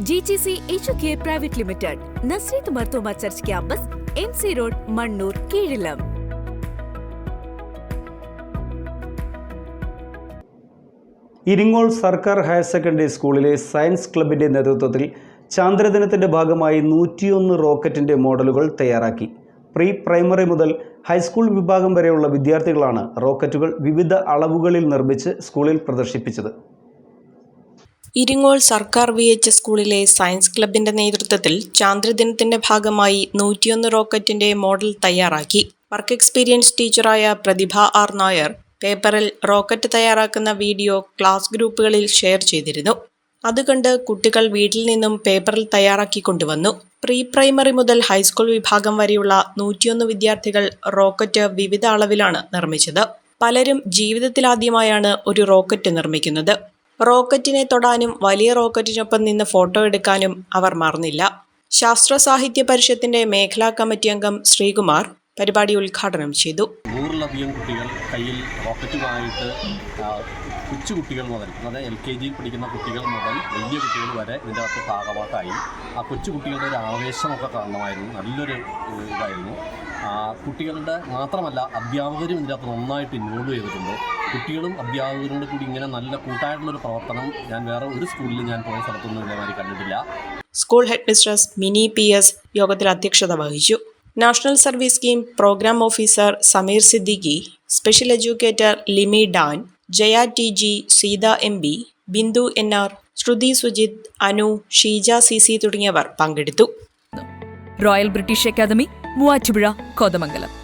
G G C H K private limited Nazareth Marthoma church campus M C road Mannoor Keezhillam Iringole സർക്കാർ higher secondary സ്കൂളിലെ science ക്ലബിന്റെ നേതൃത്വത്തിൽ ചാന്ദ്രദിനത്തിന്റെ ഭാഗമായി നൂറ്റിയൊന്ന് റോക്കറ്റിന്റെ മോഡലുകൾ തയ്യാറാക്കി. പ്രീ പ്രൈമറി മുതൽ ഹൈസ്കൂൾ വിഭാഗം വരെയുള്ള വിദ്യാർത്ഥികളാണ് റോക്കറ്റുകൾ വിവിധ അളവുകളിൽ നിർമ്മിച്ച് സ്കൂളിൽ പ്രദർശിപ്പിച്ചത്. ഇരിങ്ങോൾ സർക്കാർ വി എച്ച് സ്കൂളിലെ സയൻസ് ക്ലബിന്റെ നേതൃത്വത്തിൽ ചാന്ദ്രദിനത്തിന്റെ ഭാഗമായി നൂറ്റിയൊന്ന് റോക്കറ്റിന്റെ മോഡൽ തയ്യാറാക്കി. വർക്ക് എക്സ്പീരിയൻസ് ടീച്ചറായ പ്രതിഭ ആർ നായർ പേപ്പറിൽ റോക്കറ്റ് തയ്യാറാക്കുന്ന വീഡിയോ ക്ലാസ് ഗ്രൂപ്പുകളിൽ ഷെയർ ചെയ്തിരുന്നു. അതുകണ്ട് കുട്ടികൾ വീട്ടിൽ നിന്നും പേപ്പറിൽ തയ്യാറാക്കി കൊണ്ടുവന്നു. പ്രീ പ്രൈമറി മുതൽ ഹൈസ്കൂൾ വിഭാഗം വരെയുള്ള നൂറ്റിയൊന്ന് വിദ്യാർത്ഥികൾ റോക്കറ്റ് വിവിധ അളവിലാണ് നിർമ്മിച്ചത്. പലരും ജീവിതത്തിലാദ്യമായാണ് ഒരു റോക്കറ്റ് നിർമ്മിക്കുന്നത്. റോക്കറ്റിനെ തൊടാനും വലിയ റോക്കറ്റിനൊപ്പം നിന്ന് ഫോട്ടോ എടുക്കാനും അവർ മറന്നില്ല. ശാസ്ത്ര സാഹിത്യ പരിഷത്തിന്റെ മേഖലാ കമ്മിറ്റി അംഗം ശ്രീകുമാർ പരിപാടി ഉദ്ഘാടനം ചെയ്തു. നൂറിലധികം കുട്ടികൾ കയ്യിൽ റോക്കറ്റുമായിട്ട് കൊച്ചുകുട്ടികൾ കൊച്ചു കുട്ടികൾ മുതൽ അതായത് എൽ കെ ജിയിൽ പഠിക്കുന്ന കുട്ടികൾ മുതൽ വലിയ കുട്ടികൾ വരെ ഇതിന്റെ അകത്ത് ഭാഗമാക്കായി ആ കൊച്ചു കുട്ടികളുടെ ഒരു ആവേശമൊക്കെ കാണണമായിരുന്നു നല്ലൊരു ഇതായിരുന്നു. കുട്ടികളുടെ മാത്രമല്ല അധ്യാപകരും ഇതിനകത്ത് നന്നായിട്ട് ഇൻവോൾവ് ചെയ്തിട്ടുണ്ട്. കുട്ടികളും അധ്യാപകരോട് കൂടി ഇങ്ങനെ നല്ല കൂട്ടായിട്ടുള്ളൊരു പ്രവർത്തനം ഞാൻ വേറെ ഒരു സ്കൂളിൽ ഞാൻ പോയ സ്ഥലത്തൊന്നും ഇതേമാതിരി കണ്ടിട്ടില്ല. School head mistress Mini P S യോഗത്തിൽ അധ്യക്ഷത വഹിച്ചു. National service scheme programme officer Sameer Siddiqui special educator Limi Dan Jaya T G Seetha M B Bindu N R Sruthi Sujith Anu Sheeja C C തുടങ്ങിയവർ പങ്കെടുത്തു. Royal British academy Muvattupuzha Kothamangalam.